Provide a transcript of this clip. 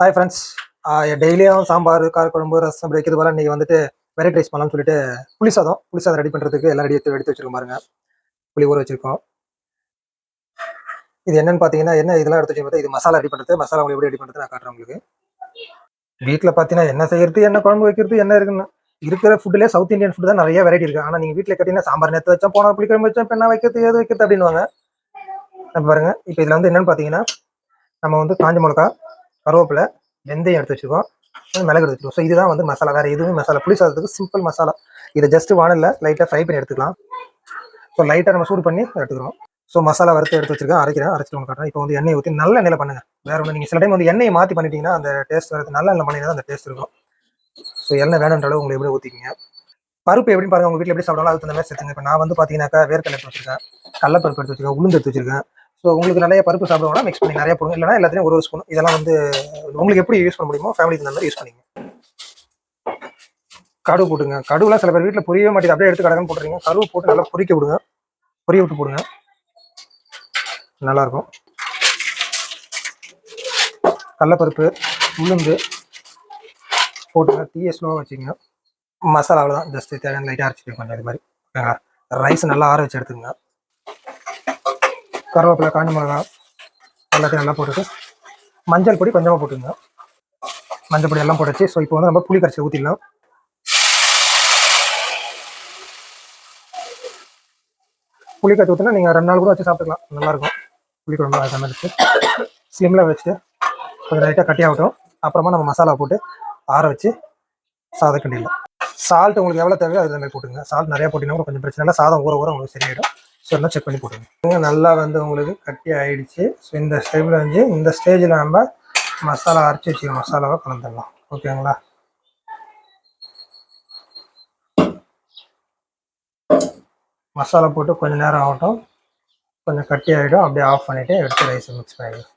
Hi friends டெய்லியும் சாம்பார் காரக்குழம்பு ரசம் இப்படி வைக்கிறது போல இன்னைக்கு வந்துட்டு வெரைட்டி ரைஸ் பண்ணலாம்னு சொல்லிட்டு புளி சாதம் புளி சாதம் ரெடி பண்ணுறதுக்கு எல்லாம் ரெடி எடுத்து எடுத்து பாருங்க. புளி ஊற வச்சிருக்கோம். இது என்னன்னு பார்த்தீங்கன்னா என்ன இதெல்லாம் எடுத்து வச்சு இது மசாலா ரெடி பண்ணுறது மசாலா உங்களுக்கு எப்படி ரெடி பண்ணுறது நான் காட்டுறேன் உங்களுக்கு. வீட்டில் பார்த்தீங்கன்னா என்ன செய்யறது என்ன குழம்பு வைக்கிறது என்ன இருக்குன்னு. இருக்கிற ஃபுட்லேயே சவுத் இந்தியன் ஃபுட் தான் நிறைய வெரைட்டி இருக்குது ஆனால் நீங்கள் வீட்டில் கேட்டீங்கன்னா சாம்பார் நேற்று வச்சோம் போன புளிக்குழம்பு வச்சோம் இப்போ என்ன வைக்கிறது எது வைக்கிறது அப்படின்னுவாங்க. பாருங்க இப்போ இதில் வந்து என்னன்னு பார்த்தீங்கன்னா நம்ம வந்து காஞ்ச மிளகா கருவேப்பிலை வெந்தயம் எடுத்து வச்சுருக்கோம். மிளகு எடுத்து வச்சுருக்கோம். ஸோ இதுதான் வந்து மசாலா. வேறு எதுவுமே மசாலா. புளி சாதத்துக்கு சிம்பிள் மசாலா. இதை ஜஸ்ட் வானலில் லைட்டாக ஃப்ரை பண்ணி எடுத்துக்கலாம். ஸோ லைட்டாக நம்ம சூடு பண்ணி எடுத்துக்கிறோம். ஸோ மசாலா வறுத்து எடுத்து வச்சிருக்கேன். அரைக்கிறேன். அரைச்சிட்டு உங்களுக்கு காட்டுறேன். இப்போ வந்து எண்ணெய் ஊற்றி நல்ல எண்ணெயில் பண்ணுங்க. வேறு ஒன்று நீங்கள் சில டைம் வந்து எண்ணெயை மாற்றி பண்ணிட்டீங்கன்னா அந்த டேஸ்ட் வரது நல்ல எண்ணெய் பண்ணிங்கன்னா அந்த டேஸ்ட் இருக்கும். ஸோ எண்ணெய் வேணுன்ற அளவு உங்களுக்கு எப்படி ஊற்றிக்கிங்க பருப்பு எப்படி பாருங்க. உங்க வீட்டில் எப்படி சாப்பிடலாம் அதுக்கு தகுந்த மாதிரி சேர்த்துங்க. இப்போ நான் வந்து பார்த்தீங்கன்னாக்கா வேர்க்கடலை எடுத்து வச்சிருக்கேன். கடலப்பருப்பு எடுத்து வச்சிருக்கேன். உளுந்து எடுத்து வச்சிருக்கேன். ஸோ உங்களுக்கு நிறைய பருப்பு சாப்பிடுவோம்னா மிக்ஸ் பண்ணி நிறைய போடுங்க. இல்லைனா எல்லாத்தையும் ஒரு ஒரு ஸ்பூன் இதெல்லாம் வந்து உங்களுக்கு எப்படி யூஸ் பண்ண முடியுமோ ஃபேமிலிக்கு தகுந்த மாதிரி யூஸ் பண்ணிங்க. கடுகு போட்டுங்க. கடுகுலாம் சில பேர் வீட்டில் புரியவே மாட்டேங்குது. அப்படியே எடுத்து கடகன்னு போட்டுறீங்க. கடுவு போட்டு நல்லா பொறிக்க விடுங்க. பொரிய விட்டு போடுங்க. நல்லாயிருக்கும். கடலப்பருப்பு உளுந்து போட்டுங்க. தீயை ஸ்லோவாக வச்சுங்க மசாலாவில் தான் ஜஸ்ட்டு தேவையான லைட்டாக அரைச்சிட்டு கொஞ்சம் இது மாதிரி. ரைஸ் நல்லா ஆற வச்சு எடுத்துக்கோங்க. கருவேப்பிலை காஞ்சி மிளகா எல்லாத்தையும் நல்லா போட்டுட்டு மஞ்சள் பொடி கொஞ்சமாக போட்டுங்க மஞ்சள் பொடி எல்லாம் போட்டுச்சு. ஸோ இப்போ வந்து நம்ம புளி கரைச்சி ஊற்றிடலாம் புளி கரைச்சி ஊற்றினா நீங்கள் ரெண்டு நாள் கூட வச்சு சாப்பிட்டுக்கலாம். நல்லாயிருக்கும் புளி குழம்பு அது மாதிரி வச்சு வச்சுட்டு கொஞ்சம் லைட்டாக கட்டி ஆகட்டும். அப்புறமா நம்ம மசாலா போட்டு ஆற வச்சு சாதம் கிண்டிடலாம் சால்ட் உங்களுக்கு எவ்வளோ தேவையோ அது மாதிரி போட்டுங்க சால்ட் நிறையா போட்டிங்கன்னா கூட கொஞ்சம் பிரச்சனை இல்லை. சாதம் ஊற ஊற உங்களுக்கு சரியாயிடும். ஸோ எல்லாம் செக் பண்ணி போட்டுருங்க. நல்லா வந்து உங்களுக்கு கட்டி ஆயிடுச்சு. ஸோ இந்த ஸ்டேஜில் வந்து இந்த ஸ்டேஜில் நம்ம மசாலா அரைச்சி வச்சு மசாலாவை கலந்துடலாம். ஓகேங்களா மசாலா போட்டு கொஞ்சம் நேரம் ஆகட்டும். கொஞ்சம் கட்டி ஆகிடும் அப்படியே ஆஃப் பண்ணிவிட்டு எடுத்து ரைஸை மிக்ஸ் பண்ணிடலாம்